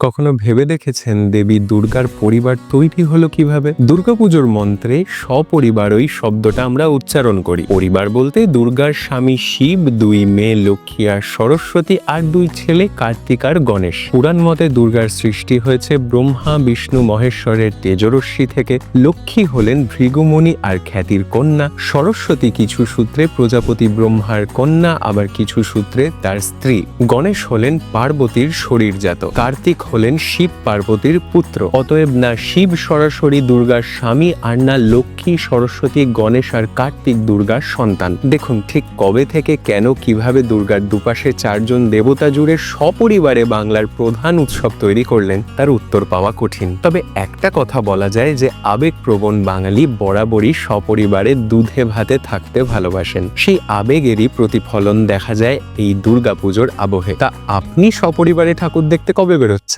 কখনো ভেবে দেখেছেন দেবী দুর্গার পরিবার তৈরি হলো কীভাবে? দুর্গাপুজোর মন্ত্রে সপরিবারই শব্দটা আমরা উচ্চারণ করি। পরিবার বলতে দুর্গার স্বামী শিব, দুই মেয়ে লক্ষ্মী আর সরস্বতী আর দুই ছেলে কার্তিক আর গণেশ। পুরাণ মতে দুর্গার সৃষ্টি হয়েছে ব্রহ্মা, বিষ্ণু, মহেশ্বরের তেজরশ্মি থেকে। লক্ষ্মী হলেন ভৃগুমণি আর খ্যাতির কন্যা। সরস্বতী কিছু সূত্রে প্রজাপতি ব্রহ্মার কন্যা, আবার কিছু সূত্রে তার স্ত্রী। গণেশ হলেন পার্বতীর শরীরজাত। কার্তিক হলেন শিব পার্বতীর পুত্র। অতএব না শিব সরাসরি দুর্গার স্বামী আর না লক্ষ্মী সরস্বতী গণেশ আর কার্তিক দুর্গার সন্তান। দেখুন ঠিক কবে থেকে কেন কীভাবে দুর্গার দুপাশে চারজন দেবতা জুড়ে সপরিবারে বাংলার প্রধান উৎসব তৈরি করলেন, তার উত্তর পাওয়া কঠিন। তবে একটা কথা বলা যায় যে, আবেগপ্রবণ বাঙালি বরাবরই সপরিবারে দুধে ভাতে থাকতে ভালোবাসেন। সেই আবেগেরই প্রতিফলন দেখা যায় এই দুর্গাপুজোর আবহে। তা আপনি সপরিবারে ঠাকুর দেখতে কবে বেরোচ্ছেন?